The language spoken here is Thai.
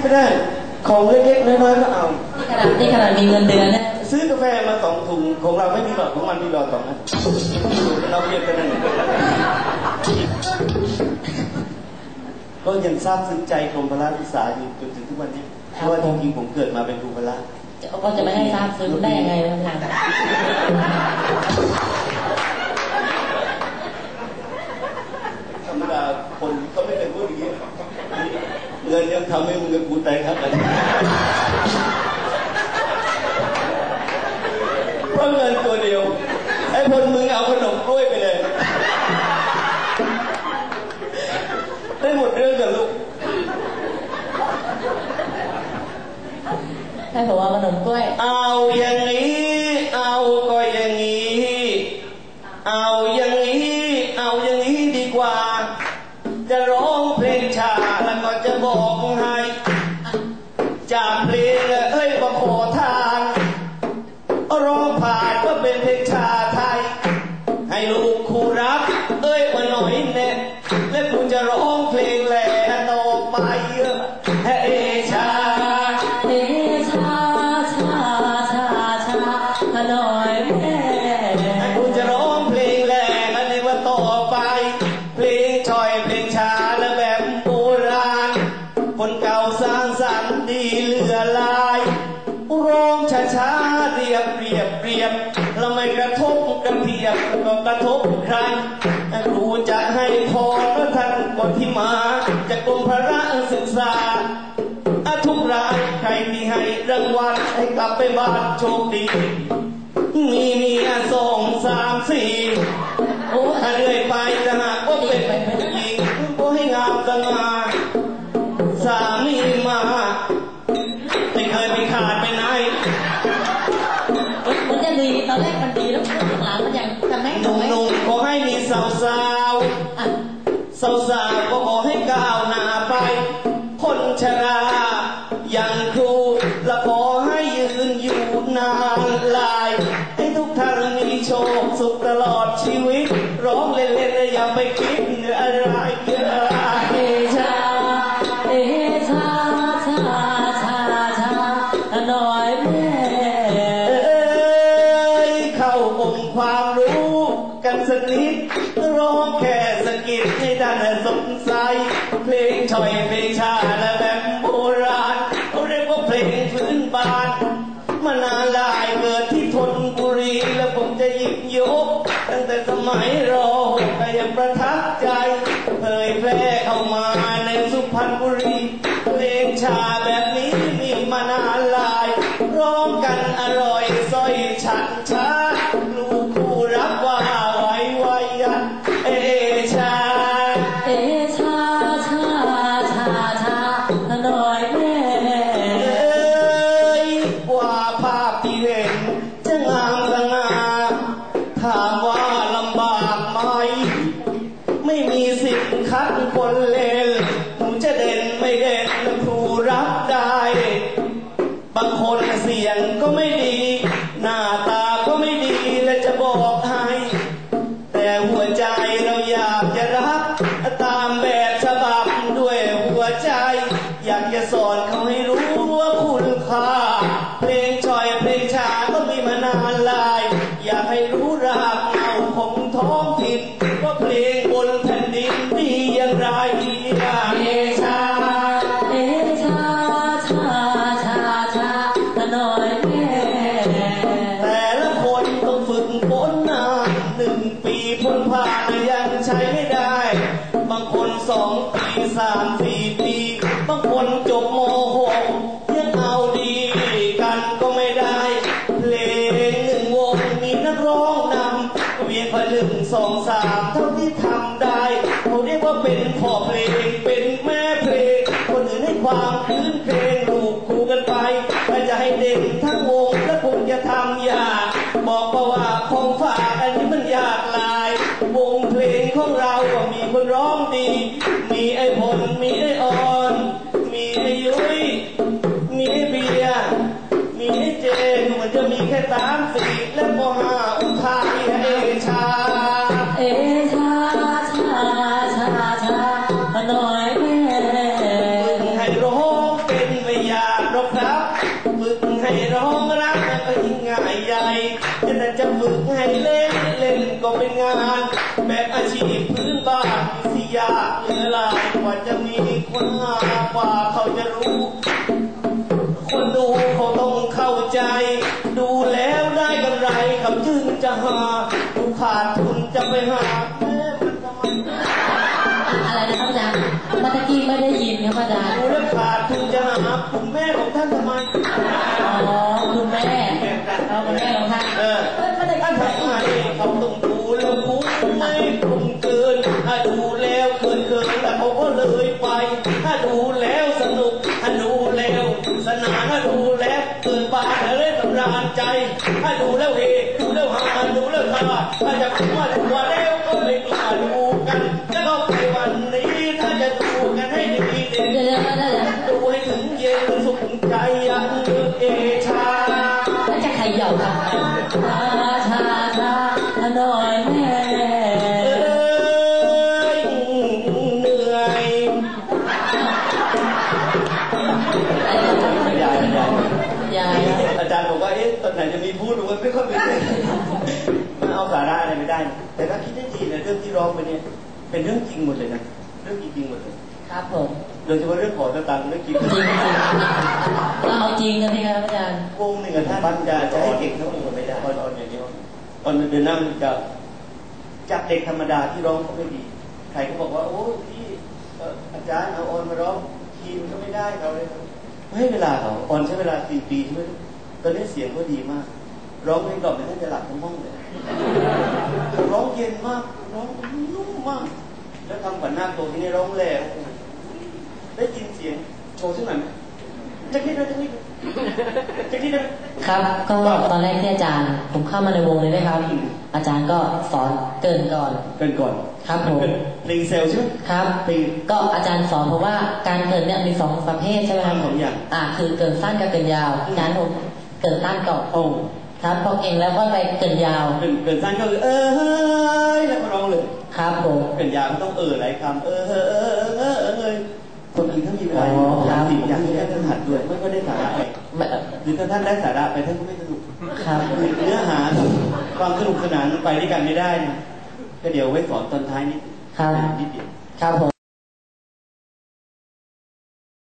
ไม่ได้ ของเล็กๆน้อยๆก็เอา ขนาดนี่ขนาดมีเงินเดือนเนี่ยซื้อกาแฟมาสองถุงของเราไม่มีหลอดของมันมีหลอดสองอันเราเปรียบกันนั่นเองก็ยังทราบซึ้งใจกรมพละศึกษาอยู่จนถึงทุกวันนี้เพราะว่าจริงๆผมเกิดมาเป็นครูพละก็จะไม่ให้ทราบซึ้งได้ยังไงนะท่านธร รมดาคนเขาไม่เคยพูดอย่างนี้เงินยังทำให้มึงกับกูแตกครับกันเพราะเงินตัวเดียวไอ้คนมึงเอาขนมกล้วยไปเลยได้หมดเรื่องกับลูกใช่ผมว่าขนมกล้วย เอาอย่างนี้ เอาก็อย่างนี้ เอาอย่างนี้ เอาอย่างนี้ดีกว่า จะร้องเพลงชาแล้วก็จะบอกให้ จากเพลงเอ้ยมาขอทานร้องผ่านก็เป็นเพลงชาไทย ให้ลูกคู่รัก เอ้ยมาหน่อยแน่และกูจะร้องเพลงแหล่ต่อไปให้ชาเอชาชาชาชาหน่อยแม่กูจะร้องเพลงแรกอันนี้ว่าต่อไป ระทบใครครูจะให้พรพระท่านก่อนที่มาจะกรมพระศึกษาทุกรายใครที่ให้รางวัลให้กลับไปบ้านโชคดี มีเมียสองสามสี่โอ้ถ้าเรื่อยไปจะหากว่าเป็น สาวสาวสาวสาวก็ขอให้ก้าวหน้าไป คนชราอย่างครูและขอให้ยืนอยู่นานลาย ให้ทุกท่านมีโชคสุขตลอดชีวิต ร้องเล่นๆอย่าไปคิดอะไร สักนิดร้องแค่สะกิดให้ท่านสงสัยเพลงชอยเพลงชาและแบบโบราณเขาเรียกว่าเพลงพื้นบ้านมานานหลายเกิดที่ธนบุรีแล้วผมจะหยิบยก ตั้งแต่สมัยรอหกยังประทับใจเผยแพร่เข้ามาในสุพรรณบุรี ถามว่าลำบากไหม ไม่มีสิทธิ์คัดคนเลวหนูจะเด่นไม่เด่นครูรับได้ บางคนเสียงก็ไม่ดี หน้าตาก็ไม่ดีและจะบอกให้ แต่หัวใจเราอยากจะรัก ตามแบบฉบับด้วยหัวใจ อยากจะสอนเขาให้รู้ว่าคุณค่าเพลงชอยเพลงชาก็มีมานานลาย อยากให้รู้ ปีพ้นผ่านยังใช้ไม่ได้ บางคนสองปีสามสี่ปี บางคนจบโมหกยังเอาดีกันก็ไม่ได้ เพลงหนึ่งวงมีนักร้องนำเวียนพอหนึ่งสองสาม แต่เล่นเล่นก็เป็นงานแบบอาชีพพื้นบ้านสิยากเหลือหลายกว่าจะมีคนมากว่าเขาจะรู้ คนดูเขาต้องเข้าใจ ดูแล้วได้กันไรคำยื่งจะหาดูขาดทุนจะไปหาแม่มันทำไมอะไรนะครับอาจารย์เมื่อกี้ไม่ได้ยินนะครับอาจารย์ดูแล้ขาดทุนจะหาคุณแม่ของท่านทำไมอ๋อคุณแม่เอาคุณแม่ ระอันใจให้ดูแล้วเฮดูแล้วฮาดูแล้วตาถ้าจะพูดว่าดูว่าแล้วก็ไม่กล้าดูกันจะเข้าไปวันนี้ถ้าจะดูกันให้ดีเด่นดูให้ถึงเย็นสุขใจอยังเอชาแล้วจะใครเหยาทำไไหนจะมีพูดหรือว่าไม่ค่อยเป็นมันเอาสาระอะไรไม่ได้ แต่ถ้าคิดให้ดีนะเรื่องที่ร้องไปเนี่ย เป็นเรื่องจริงหมดเลยนะ เรื่องจริงๆหมดเลย ครับผม โดยเฉพาะเรื่องขอสตังค์เรื่องจริงจริงจริงเราเอาจริงกันสิครับอาจารย์ วงหนึ่งอะถ้ามันจะจะให้เก่งเท่าไหร่ก็ไม่ได้ตอนตอนอย่างนี้ตอนเดินหน้ามันจะจากเด็กธรรมดาที่ร้องก็ไม่ดี ใครก็บอกว่า โอ้พี่เอ่ออาจารย์เอาออนมาร้องคีย์มันก็ไม่ได้เขาเลยไม่ให้เวลาเขาออนใช้เวลาสี่ปีใช่ไหม ตอนนี้เสียงเขาดีมาก ร้องเพลงกล่อมเนี่ยท่านจะหลับทั้งห้องเลยเขาร้องเย็นมากร้องนุ่มมาก แล้วทำขวัญนาคโตที่นี่ร้องแหล่โอ้โหได้ยินเสียงโชว์สักหน่อยไหมจักนิดนะจักนิดนะจักนิดนะครับก็ตอนแรกที่อาจารย์ ผมเข้ามาในวงเลยนะครับ อาจารย์ก็สอนเกรินก่อนเกินก่อนครับผมเพลงเซลใช่ไหมครับเพลงก็อาจารย์สอนเพราะว่าการเกิดเนี่ยมีสองประเภทใช่ไหมครับสองอย่างอ่าคือเกิดสั้นกับเกิดยาวอาจารย์ผม เกิดสั้นก่อนโอ้ครับพอเก่งแล้วก็ไปเกิดยาวเกินเกินสั้นก็คือเอ้ยแล้วก็ร้องเลย ครับผมเกินยาวก็ต้องเออหลายคำเออเออเออเออเออเออคนอื่นถ้ามีเวลาอ๋อครับสิ่งอย่างที่ท่านหัดด้วยไม่ก็ได้สาระไปไม่หรือถ้าท่านได้สาระไปท่านก็ไม่สนุกครับเนื้อหาความสนุกสนานมันไปด้วยกันไม่ได้นะก็เดี๋ยวไว้สอนตอนท้ายนิดครับนิดเดียวครับผม